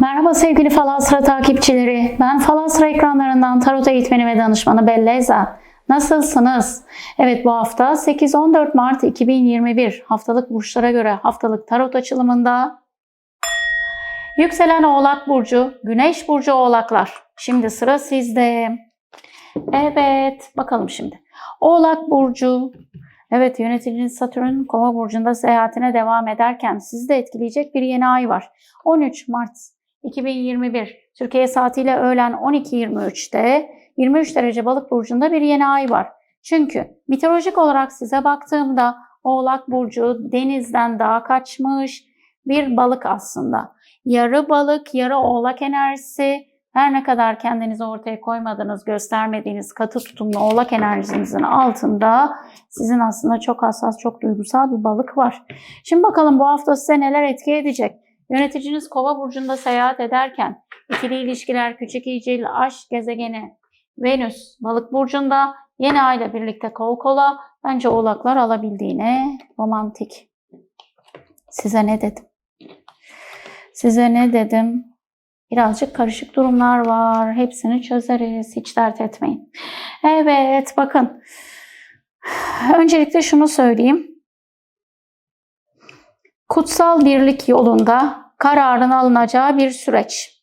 Merhaba sevgili Falasra takipçileri. Ben Falasra ekranlarından tarot eğitmeni ve danışmanı Belleza. Nasılsınız? Evet bu hafta 8-14 Mart 2021 haftalık burçlara göre haftalık tarot açılımında Yükselen Oğlak Burcu, Güneş Burcu Oğlaklar. Şimdi sıra sizde. Evet, bakalım şimdi. Oğlak Burcu, evet yöneticiniz Satürn Kova Burcu'nda seyahatine devam ederken sizi de etkileyecek bir yeni ay var. 13 Mart 2021 Türkiye saatiyle öğlen 12.23'te 23 derece balık burcunda bir yeni ay var. Çünkü mitolojik olarak size baktığımda Oğlak Burcu denizden daha kaçmış bir balık aslında. Yarı balık, yarı oğlak enerjisi. Her ne kadar kendinizi ortaya koymadığınız, göstermediğiniz katı tutumlu oğlak enerjinizin altında sizin aslında çok hassas, çok duygusal bir balık var. Şimdi bakalım bu hafta size neler etki edecek? Yöneticiniz Kova burcunda seyahat ederken ikili ilişkiler, küçük iyicil, aşk gezegeni Venüs balık burcunda yeni ayla birlikte kol kola bence oğlaklar alabildiğine romantik. Size ne dedim? Size ne dedim? Birazcık karışık durumlar var. Hepsini çözeriz. Hiç dert etmeyin. Evet bakın. Öncelikle şunu söyleyeyim. Kutsal birlik yolunda kararın alınacağı bir süreç.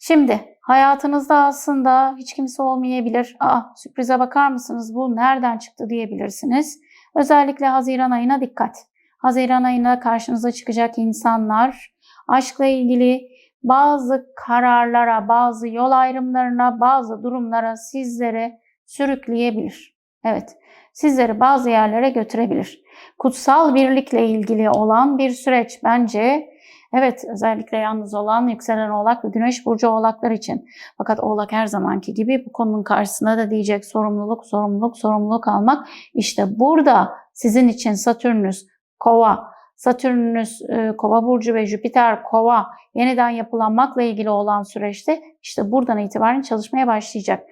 Şimdi hayatınızda aslında hiç kimse olmayabilir. Aa sürprize bakar mısınız bu nereden çıktı diyebilirsiniz. Özellikle Haziran ayına dikkat. Haziran ayına karşınıza çıkacak insanlar aşkla ilgili bazı kararlara, bazı yol ayrımlarına, bazı durumlara sizleri sürükleyebilir. Evet, sizleri bazı yerlere götürebilir. Kutsal birlikle ilgili olan bir süreç bence Evet özellikle yalnız olan yükselen oğlak ve güneş burcu oğlaklar için. Fakat oğlak her zamanki gibi bu konunun karşısında da diyecek sorumluluk, sorumluluk, sorumluluk almak. İşte burada sizin için Satürnüs, kova, Satürnüs, e, kova burcu ve Jüpiter, kova yeniden yapılanmakla ilgili olan süreçte işte buradan itibaren çalışmaya başlayacak.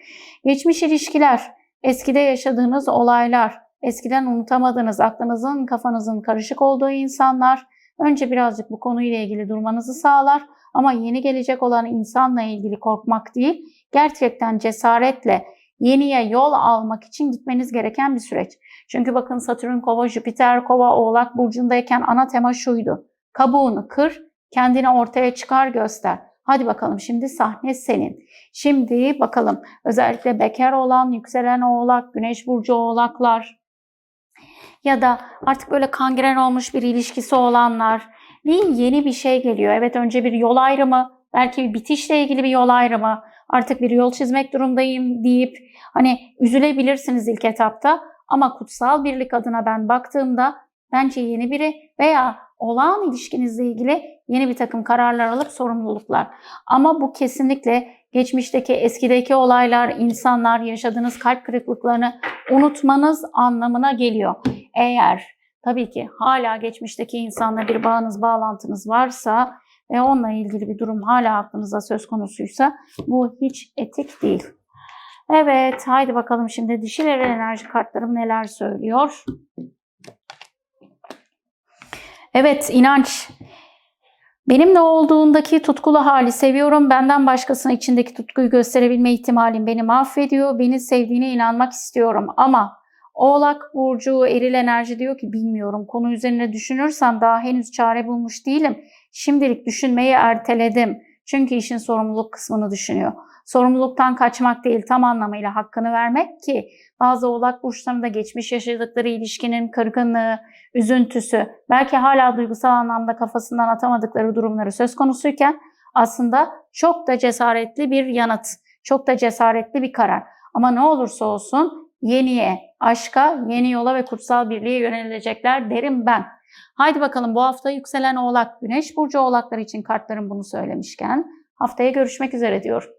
Geçmiş ilişkiler, eskide yaşadığınız olaylar, eskiden unutamadığınız, aklınızın, kafanızın karışık olduğu insanlar, Önce birazcık bu konuyla ilgili durmanızı sağlar ama yeni gelecek olan insanla ilgili korkmak değil, gerçekten cesaretle yeniye yol almak için gitmeniz gereken bir süreç. Çünkü bakın Satürn kova, Jüpiter kova, oğlak burcundayken ana tema şuydu. Kabuğunu kır, kendini ortaya çıkar göster. Hadi bakalım şimdi sahne senin. Şimdi bakalım özellikle bekar olan, yükselen oğlak, güneş burcu oğlaklar, ya da artık böyle kangren olmuş bir ilişkisi olanlar bir yeni bir şey geliyor. Evet önce bir yol ayrımı, belki bir bitişle ilgili bir yol ayrımı, artık bir yol çizmek durumdayım deyip hani üzülebilirsiniz ilk etapta ama kutsal birlik adına ben baktığımda bence yeni biri veya olağan ilişkinizle ilgili yeni bir takım kararlar alıp sorumluluklar. Ama bu kesinlikle geçmişteki, eskideki olaylar, insanlar, yaşadığınız kalp kırıklıklarını unutmanız anlamına geliyor. Eğer tabii ki hala geçmişteki insanla bir bağınız, bağlantınız varsa ve onunla ilgili bir durum hala aklınızda söz konusuysa bu hiç etik değil. Evet, haydi bakalım şimdi dişiler enerji kartlarım neler söylüyor. Evet, inanç. Benimle olduğundaki tutkulu hali seviyorum. Benden başkasına içindeki tutkuyu gösterebilme ihtimalim beni mahvediyor. Beni sevdiğine inanmak istiyorum ama Oğlak Burcu eril enerji diyor ki bilmiyorum konu üzerine düşünürsem daha henüz çare bulmuş değilim. Şimdilik düşünmeyi erteledim. Çünkü işin sorumluluk kısmını düşünüyor. Sorumluluktan kaçmak değil tam anlamıyla hakkını vermek ki bazı oğlak burçlarında geçmiş yaşadıkları ilişkinin kırgınlığı, üzüntüsü, belki hala duygusal anlamda kafasından atamadıkları durumları söz konusuyken aslında çok da cesaretli bir yanıt, çok da cesaretli bir karar. Ama ne olursa olsun yeniye, aşka, yeni yola ve kutsal birliğe yönelecekler derim ben. Haydi bakalım bu hafta yükselen oğlak, güneş burcu oğlaklar için kartlarım bunu söylemişken haftaya görüşmek üzere diyorum.